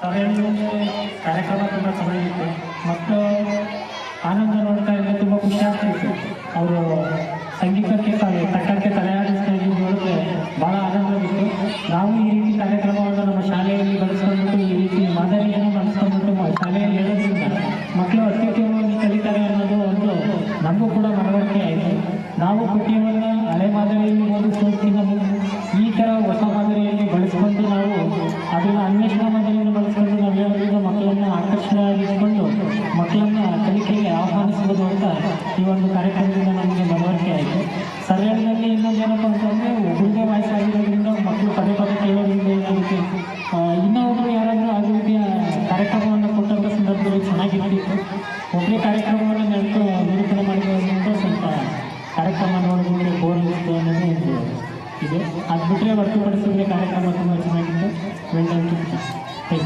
ಸಭೆಯಲ್ಲಿ ಕಾರ್ಯಕ್ರಮ ತುಂಬ ಚೆನ್ನಾಗಿತ್ತು ಮತ್ತು ಆನಂದ ನೋಡ್ತಾ ಇದ್ರೆ ತುಂಬ ಖುಷಿ ಆಗ್ತಿತ್ತು ಅವರು ಸಂಗೀತಕ್ಕೆ ತಕ್ಕಂತೆ ತಲೆ ಆಡಿಸ್ತಾ ಇದ್ದು ನೋಡಿದ್ರೆ ಭಾಳ ಆನಂದವಿತ್ತು. ನಾವು ಈ ರೀತಿ ಕಾರ್ಯಕ್ರಮವನ್ನು ನಮ್ಮ ಶಾಲೆಯಲ್ಲಿ ಬಳಸ್ಕೊಂಡ್ಬಿಟ್ಟು ಈ ರೀತಿ ಮಾದರಿಯನ್ನು ಬಳಸ್ಕೊಂಡ್ಬಿಟ್ಟು ಶಾಲೆಯಲ್ಲಿ ಹೇಳೋದ್ರಿಂದ ಮಕ್ಕಳು ಅತ್ಯುತ್ತಮವಾಗಿ ಕಲಿತಾರೆ ಅನ್ನೋದು ಒಂದು ನಮಗೂ ಕೂಡ ಮನವರಿಕೆ ಆಯಿತು. ನಾವು ಪಠ್ಯವನ್ನು ಹಳೆ ಮಾದರಿಯಲ್ಲಿ ಓದಿಸೋದಕ್ಕಿಂತ ಅದನ್ನು ಅನ್ವೇಷಣಾ ಮಾಧ್ಯಮವನ್ನು ಬಳಸಿಕೊಂಡು ನಾವು ಮಕ್ಕಳನ್ನು ಆಕರ್ಷಣೆಯಾಗಿಸಿಕೊಂಡು ಮಕ್ಕಳನ್ನು ಕಲಿಕೆಗೆ ಆಹ್ವಾನಿಸಬಹುದು ಅಂತ ಈ ಒಂದು ಕಾರ್ಯಕ್ರಮದಿಂದ ನಮಗೆ ಮನವರಿಕೆ ಆಯಿತು. ಸರಿಯಾದಲ್ಲಿ ಇನ್ನೊಂದು ಏನಪ್ಪ ಅಂತಂದರೆ ಒಬ್ಬರಿಗೆ ವಯಸ್ಸಾಗಿರೋದ್ರಿಂದ ಮಕ್ಕಳು ಪದೇ ಪದೇ ಕೇಳೋದ್ರಿಂದ ಏನಾಗುತ್ತೆ ಇನ್ನೊಬ್ಬರು ಯಾರಾದರೂ ಆ ರೀತಿಯ ಕಾರ್ಯಕ್ರಮವನ್ನು ಕೊಟ್ಟಂಥ ಸಂದರ್ಭದಲ್ಲಿ ಚೆನ್ನಾಗಿ ನಡೀತು ಒಬ್ಬರೇ ಕಾರ್ಯಕ್ರಮವನ್ನು ನಡೆದು ನಿರೂಪಣೆ ಮಾಡಿರೋದ್ರಿಂದ ಸ್ವಲ್ಪ ಕಾರ್ಯಕ್ರಮ ನೋಡೋದ್ರಿಂದ ಬೋರ್ ಅನ್ನೋದು ಇದೆ. ಅದು ಬಿಟ್ಟರೆ ಹೊರತುಪಡಿಸಿದ್ರೆ ಕಾರ್ಯಕ್ರಮ ತುಂಬ ಚೆನ್ನಾಗಿ